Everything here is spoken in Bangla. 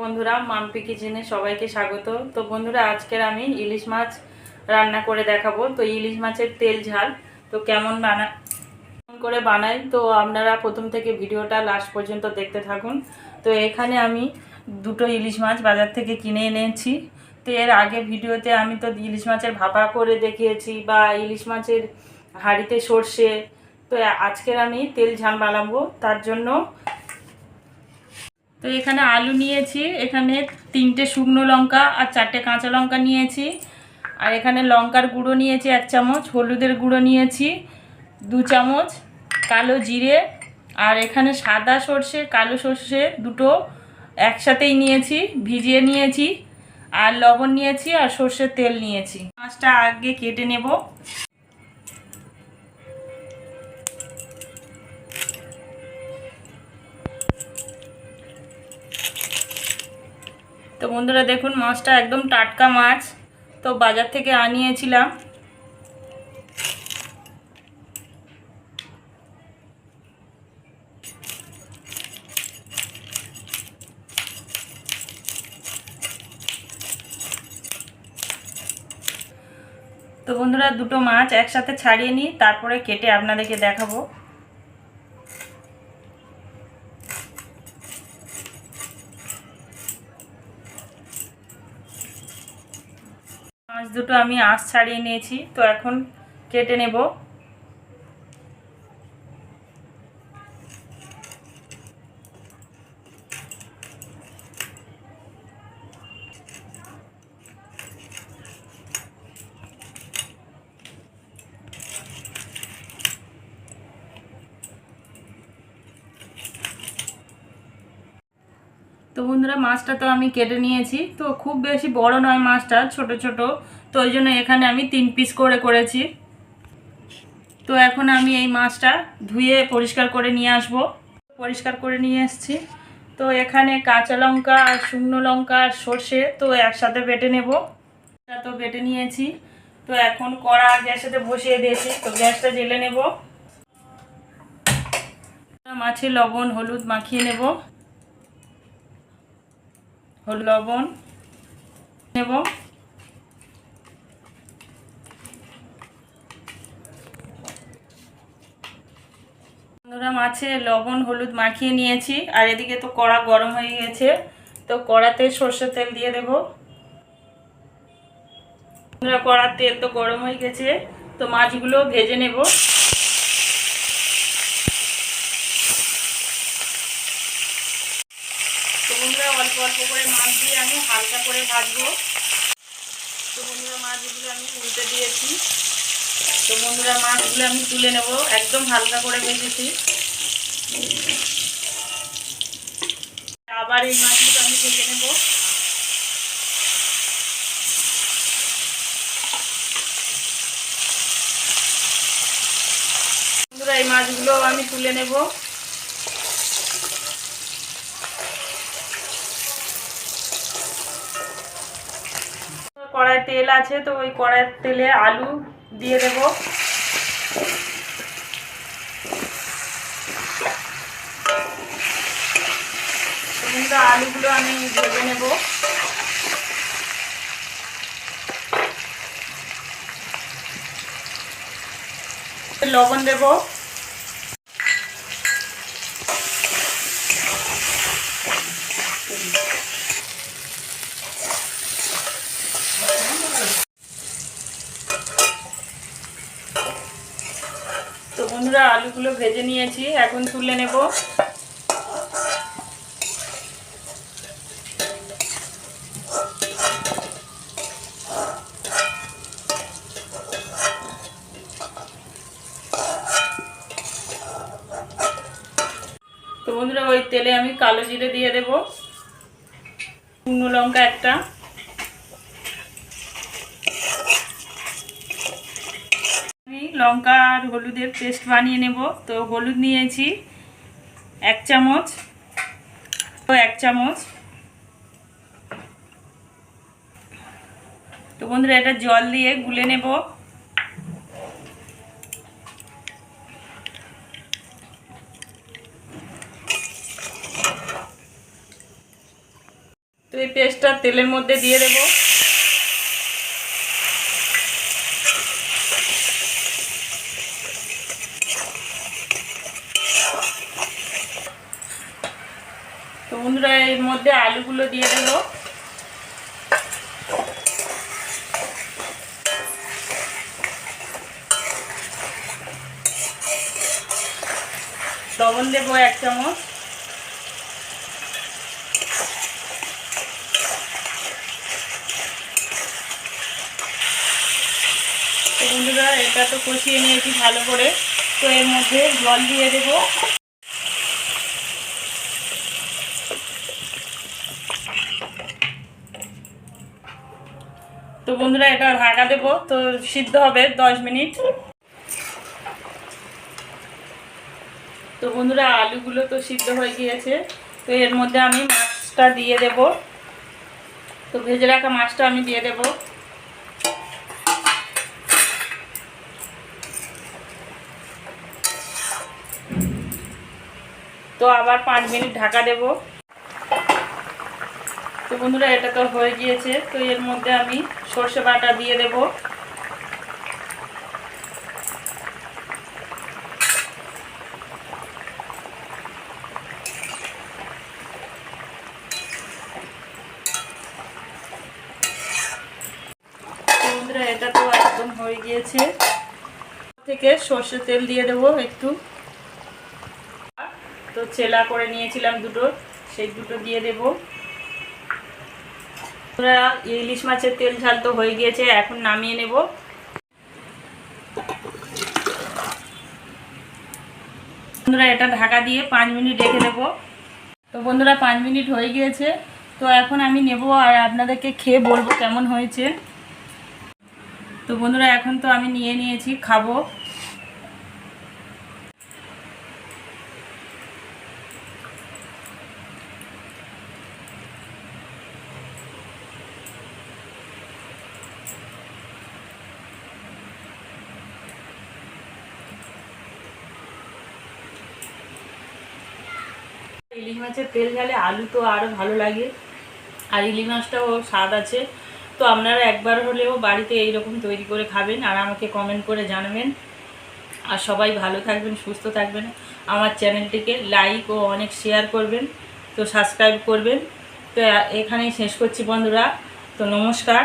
বন্ধুরা, মাম্পি কিচেনে সবাইকে স্বাগত। তো বন্ধুরা, আজকের আমি ইলিশ মাছ রান্না করে দেখাবো। তো ইলিশ মাছের তেল ঝাল, তো কেমন বানা করে বানাই, তো আপনারা প্রথম থেকে ভিডিওটা লাস্ট পর্যন্ত দেখতে থাকুন। তো এখানে আমি দুটো ইলিশ মাছ বাজার থেকে কিনে এনেছি। তো এর আগে ভিডিওতে আমি তো ইলিশ মাছের ভাপা করে দেখিয়েছি বা ইলিশ মাছের হাঁড়িতে সর্ষে, তো আজকের আমি তেল ঝাল বানাবো। তার জন্য তো এখানে আলু নিয়েছি, এখানে তিনটে শুকনো লঙ্কা আর চারটে কাঁচা লঙ্কা নিয়েছি। আর এখানে লঙ্কার গুঁড়ো নিয়েছি এক চামচ, হলুদের গুঁড়ো নিয়েছি দু চামচ, কালো জিরে। আর এখানে সাদা সর্ষে, কালো সর্ষে দুটো একসাথেই নিয়েছি, ভিজিয়ে নিয়েছি। আর লবণ নিয়েছি আর সর্ষের তেল নিয়েছি। মাছটা আগে কেটে নেব। তো বন্ধুরা দেখুন, মাছটা একদম টাটকা মাছ। তো বাজার থেকে আনিয়েছিলাম। তো বন্ধুরা, দুটো মাছ একসাথে ছাড়িয়ে নিই, তারপরে কেটে আপনাদেরকে দেখাবো। মাছ দুটো আমি আঁশ ছাড়িয়ে নিয়েছি তো এখন কেটে নেব। তো বন্ধুরা, মাছটা তো আমি কেটে নিয়েছি। তো খুব বেশি বড় নয় মাছটা, ছোট ছোট। তো ওই জন্য এখানে আমি তিন পিস করে করেছি। তো এখন আমি এই মাছটা ধুয়ে পরিষ্কার করে নিয়ে আসব। পরিষ্কার করে নিয়ে এসেছি। তো এখানে কাঁচা লঙ্কা আর শুকনো লঙ্কা আর সর্ষে তো একসাথে বেটে নেব। তো বেটে নিয়েছি। তো এখন কড়া গ্যাসেতে বসিয়ে দিয়েছি। তো গ্যাসটা জেলে নেব। মাছে লবণ, হলুদ মাখিয়ে নেব। হলুদ লবণ, নেব। বন্ধুরা, মাছে লবণ, হলুদ মাখিয়ে নিয়েছি। আর এদিকে তো কড়া গরম হয়ে গেছে, তো কড়াতে সর্ষের তেল দিয়ে দেব। বন্ধুরা, কড়ার তেল তো গরম হয়ে গেছে, তো মাছগুলো ভেজে নেব তো বন্ধুরা অল্প অল্প করে মাছ দিয়ে আমি হালকা করে ভাজবো। তো বন্ধুরা, মাছগুলো আমি উল্টে দিয়েছি। তো বন্ধুরা, মাছগুলো আমি তুলে নেব। একদম হালকা করে ভেজেছি। আবার এই মাছগুলো আমি ভেজে নেব। বন্ধুরা, এই মাছগুলো আমি তুলে নেব। কড়াই তেল আছে, তো ওই কড়াইয়ের তেলে আলু দিয়ে দেব। বন্ধুরা আলুগুলো আমি ভেজে নেব। লবণ দেব তো আলুগুলো ভেজে নিয়েছি, এখন তুলে নেব। তো বন্ধুরা, ওই তেলে আমি কালো জিরে দিয়ে দেব। শুকনো লঙ্কা একটা আমি লঙ্কা আর হলুদের পেস্ট বানিয়ে নেব। তো হলুদ নিয়েছি এক চামচ। তো এক চামচ। তো বন্ধুরা, এটা জল দিয়ে গুলে নেব। তো এই পেস্টটা তেলের মধ্যে দিয়ে দেব। বন্ধুরা, এর মধ্যে আলুগুলো দিয়ে দেবো। লবণ দেবো এক চামচ। বন্ধুরা, এটা তো কষিয়ে নিয়েছি ভালো করে। তো এর মধ্যে জল দিয়ে দেবো। তো বন্ধুরা এটা ঢাকা দেবো। তো সিদ্ধ হবে দশ মিনিট। তো বন্ধুরা, আলুগুলো তো সিদ্ধ হয়ে গিয়েছে। তো এর মধ্যে আমি মাছটা দিয়ে দেব। তো ভেজে রাখা মাছটা আমি দিয়ে দেব। তো আবার পাঁচ মিনিট ঢাকা দেব। তো বন্ধুরা, এটা তো হয়ে গিয়েছে। তো এর মধ্যে আমি সর্ষে বাটা দিয়ে দেবো। এটা তো একদম হয়ে গিয়েছে। থেকে সর্ষে তেল দিয়ে দেবো একটু। তো চেলা করে নিয়েছিলাম দুটো, সেই দুটো দিয়ে দেব। বন্ধুরা, ইলিশ মাছের তেল ঝাল তো হয়ে গিয়েছে, এখন নামিয়ে নেব। বন্ধুরা, এটা ঢাকা দিয়ে পাঁচ মিনিট রেখে দেবো। তো বন্ধুরা, পাঁচ মিনিট হয়ে গিয়েছে। তো এখন আমি নেব আর আপনাদেরকে খেয়ে বলব কেমন হয়েছে। তো বন্ধুরা, এখন তো আমি নিয়ে নিয়েছি, খাব। ইলিশ মাছের তেল ঝালে আলু তো আরও ভালো লাগে। আর ইলিশ মাছটাও স্বাদ আছে। তো আপনারা একবার হলেও বাড়িতে এইরকম তৈরি করে খাবেন আর আমাকে কমেন্ট করে জানাবেন। আর সবাই ভালো থাকবেন, সুস্থ থাকবেন। আমার চ্যানেলটিকে লাইক ও অনেক শেয়ার করবেন, তো সাবস্ক্রাইব করবেন। তো এখানেই শেষ করছি বন্ধুরা। তো নমস্কার।